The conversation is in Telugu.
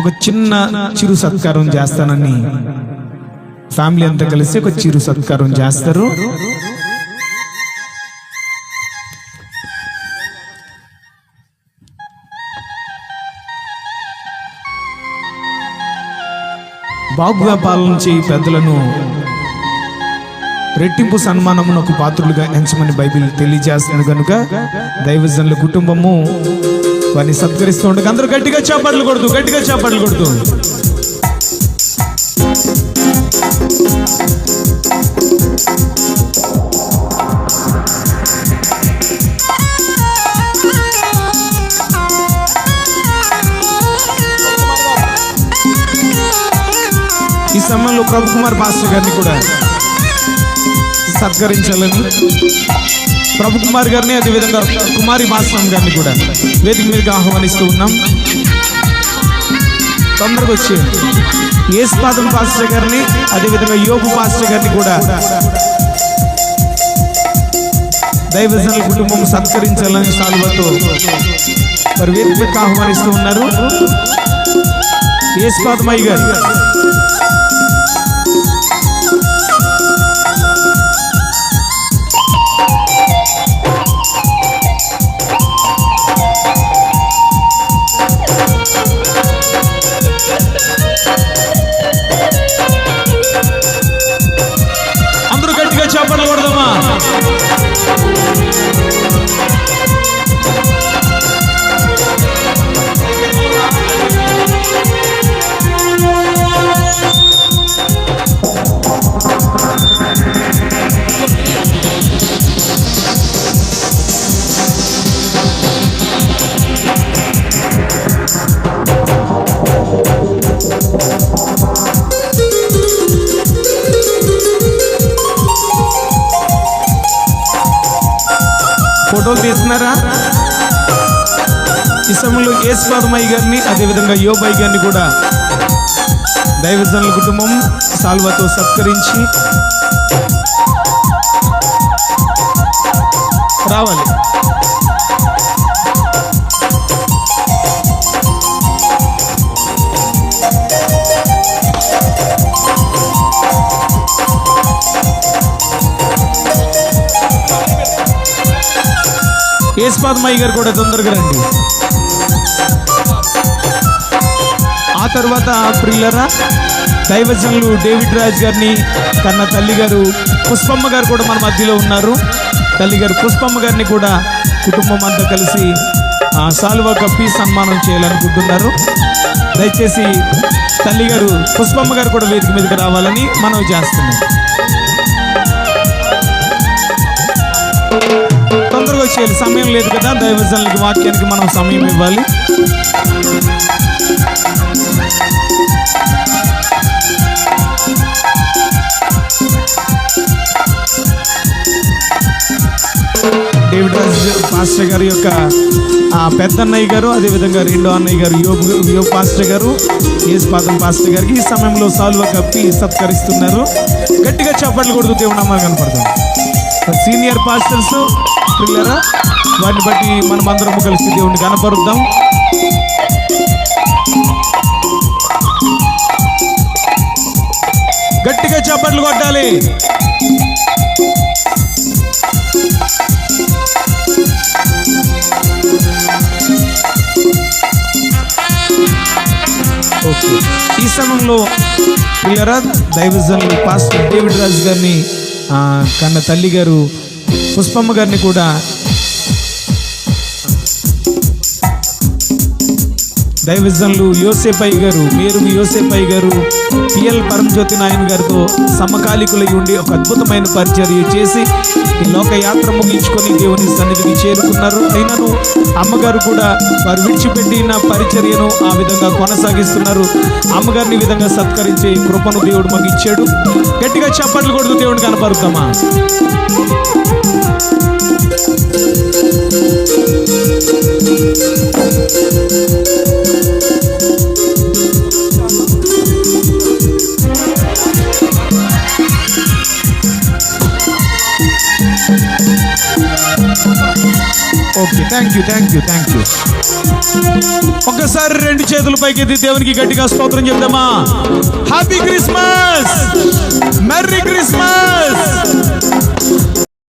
ఒక చిన్న చిరు సత్కారం చేస్తానని. ఫ్యామిలీ అంతా కలిసి ఒక చిరు సత్కారం చేస్తారు. బాగుగా పాలించే చేయి పెద్దలను. రెట్టింపు సన్మానమునకు పాత్రులుగా ఎంచమని బైబిల్ తెలియజేస్తుంది కనుక దైవజనుల కుటుంబము వారిని సత్కరిస్తూ ఉండగా అందరూ గట్టిగా చేపట్లు కొడుతూ గట్టిగా చేపట్లు కొడుతూ. ఈ సమయంలో ప్రభు కుమార్ మాస్టర్ గారిని కూడా సత్కరించాలని ప్రభు కుమార్ గారిని అదేవిధంగా కుమారి మాస్వామి గారిని కూడా వేదిక మీదకి ఆహ్వానిస్తూ ఉన్నాం. తొందరగా వచ్చి ఏసుపాదం పాస్టర్ గారిని అదేవిధంగా యోగు పాస్టర్ గారిని కూడా దైవజనుల కుటుంబం సత్కరించాలని సాల్వతో మరి వేదిక ఆహ్వానిస్తూ ఉన్నారు. ఏసుపాదమయ్య గారు. ఫోటోలు తీస్తున్నారా? ఈ సమయంలో యేసుపాదమయ్య గారిని అదేవిధంగా యోబాయి గారిని కూడా దైవజనుల కుటుంబం సాల్వాతో సత్కరించి రావాలి. యేసుపాదమయ్య గారు కూడా తొందరగా రండి. ఆ తర్వాత ప్రిల్లరా దైవజనులు డేవిడ్ రాజ్ గారిని కన్న తల్లి గారు పుష్పమ్మ గారు కూడా మన మధ్యలో ఉన్నారు. తల్లి గారు పుష్పమ్మ గారిని కూడా కుటుంబం అంతా కలిసి ఆ, సాల్వా కప్పి సన్మానం చేయాలనుకుంటున్నారు. దయచేసి తల్లి గారు పుష్పమ్మ గారు కూడా వేదిక మీదకి రావాలని మనం చేస్తున్నాం. చేయాలి. సమయం లేదు కదా దైవజనులకి వాక్యానికి మనం సమయం ఇవ్వాలి. డేవిడ్ పాస్టర్ గారి యొక్క పెద్దన్నయ్య పెద్ద అన్నయ్య గారు అదేవిధంగా రెండో అన్నయ్య గారు యోగ్ యోగ్ పాస్టర్ గారు యేసుపాదం పాస్టర్ గారికి ఈ సమయంలో సాల్వ కప్పి సత్కరిస్తున్నారు. గట్టిగా చప్పట్లు కొడుతూ దేవుడు అమ్మ కనపడతాం. సీనియర్ పాస్టర్స్ పిల్లరా వాటిని బట్టి మనం అందరం కలిసి దేవుడిని కనపరుద్దాం. గట్టిగా చప్పట్లు కొట్టాలి. ఓకే. ఈ సమయంలో పిల్లరా దైవజనులు పాస్టర్ డేవిడ్ రాజు గారిని కన్న తల్లి గారు పుష్పమ్మ గారిని కూడా దైవజన్లు యోసేపై గారు మేరుగు యోసేపై గారు పిఎల్ పరంజ్యోతి నాయన్ గారితో సమకాలికులై ఉండి ఒక అద్భుతమైన పరిచర్య చేసి ఈ లోకయాత్ర ముగించుకొని దేవుని సన్నిధికి చేరుకున్నారు. అయినను అమ్మగారు కూడా వారు విడిచిపెట్టిన పరిచర్యను ఆ విధంగా కొనసాగిస్తున్నారు. అమ్మగారిని ఈ విధంగా సత్కరించే కృపను దేవుడు మాకు ఇచ్చాడు. గట్టిగా చప్పట్లు కొడుతూ దేవుడు కనపరుద్దామా? Thank you thank you thank you ఒకసారి రెండు చేతుల పైకి ఎత్తి దేవునికి గట్టిగా స్తోత్రం చెప్దామా? Happy Christmas merry Christmas